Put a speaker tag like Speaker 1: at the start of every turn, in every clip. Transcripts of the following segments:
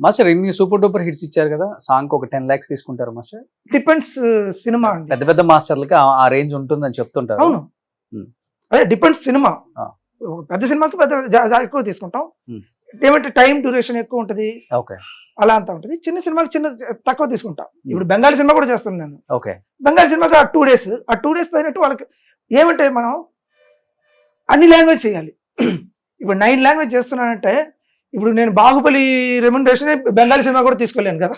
Speaker 1: Master ఇన్ని super duper hits ఇచ్చారు కదా సాంగ్ ఒక టెన్ లాక్స్ తీసుకుంటారు మాస్టర్
Speaker 2: డిపెండ్స్ సినిమా
Speaker 1: పెద్ద పెద్ద మాస్టర్లకి ఆ- రేంజ్ ఉంటుందని చెప్తుంటారు.
Speaker 2: అవును.
Speaker 1: Hmm.
Speaker 2: అదే డిపెండ్స్ సినిమా పెద్ద సినిమాకి పెద్ద ఎక్కువ తీసుకుంటాం.
Speaker 1: Hmm.
Speaker 2: ఏమంటే టైం డ్యూరేషన్ ఎక్కువ ఉంటుంది.
Speaker 1: ఓకే.
Speaker 2: అలా అంతా ఉంటుంది. చిన్న సినిమాకి చిన్న తక్కువ తీసుకుంటాం. ఇప్పుడు బెంగాలీ సినిమా కూడా చేస్తున్నాను నేను.
Speaker 1: ఓకే.
Speaker 2: బెంగాలీ సినిమాకి ఆ టూ డేస్ ఆ టూ డేస్ అయినట్టు వాళ్ళకి ఏమంటే మనం అన్ని లాంగ్వేజ్ చేయాలి. ఇప్పుడు నైన్ లాంగ్వేజ్ చేస్తున్నానంటే ఇప్పుడు నేను బాహుబలి రెమ్యునరేషన్ బెంగాలీ సినిమా కూడా తీసుకోలేను కదా.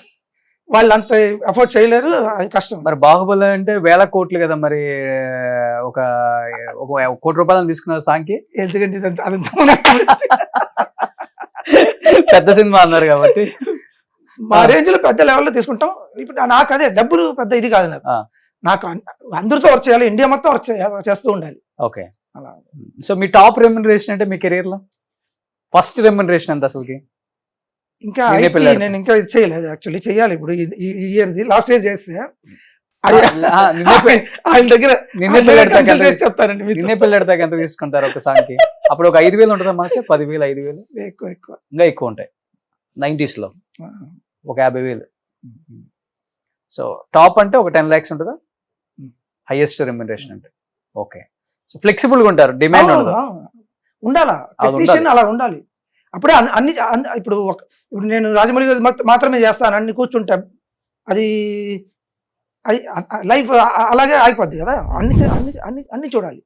Speaker 2: వాళ్ళు అంత అఫోర్డ్ చేయలేరు అది కష్టం.
Speaker 1: మరి బాహుబలి అంటే వేల కోట్లు కదా మరి ఒక ఒక కోటి రూపాయలను తీసుకున్నారు సాంగ్కి
Speaker 2: ఎందుకంటే
Speaker 1: పెద్ద సినిమా అన్నారు కాబట్టి.
Speaker 2: మా. రేంజ్లో పెద్ద లెవెల్లో తీసుకుంటాం. ఇప్పుడు నాకు అదే డబ్బులు పెద్ద ఇది కాదు నాకు. నాకు అందరితో వర్క్ చేయాలి ఇండియా మొత్తం వర్క్ చేస్తూ ఉండాలి.
Speaker 1: ఓకే.
Speaker 2: అలా.
Speaker 1: సో మీ టాప్ రెమ్యునరేషన్ అంటే మీ కెరీర్లో? ఫస్ట్ రెమ్యునరేషన్ ఎంత అసలుకి?
Speaker 2: ఇంకా
Speaker 1: నేనే
Speaker 2: ఇంకా ఇది చేయలేదు యాక్చువల్లీ చేయాలి ఇప్పుడు. ఈ- ఈ ఇయర్ ది లాస్ట్ ఇయర్ చేస్తే ఆయన దగ్గర
Speaker 1: నిన్నే పెళ్ళాడతాక
Speaker 2: చెప్తారండి.
Speaker 1: నిన్నే పెళ్ళాడతాక ఎంత తీసుకుంటారు ఒక సాంగ్కి అప్పుడు ఒక ఐదు వేలు ఉంటుందా మాస్టర్? పదివేలు ఐదు వేలు?
Speaker 2: ఎక్కువ ఎక్కువ.
Speaker 1: ఇంకా ఎక్కువ ఉంటాయి.
Speaker 2: నైంటీస్లో.
Speaker 1: ఒక యాభై వేలు. సో టాప్ అంటే ఒక టెన్ ల్యాక్స్ ఉంటుందా. హైయెస్ట్ రెమ్యునరేషన్ అంటే. ఓకే. సో ఫ్లెక్సిబుల్గా ఉంటారు. డిమాండ్ ఉండదు.
Speaker 2: ఉండాలా? టెక్నీషియన్ అలా ఉండాలి. అప్పుడే అన్ని- ఇప్పుడు ఇప్పుడు నేను రాజమౌళి గారి మాత్రమే చేస్తాను అన్ని కూర్చుంటే అది అది లైఫ్ అలాగే అయిపోద్ది కదా? అన్ని అన్ని అన్ని అన్ని చూడాలి.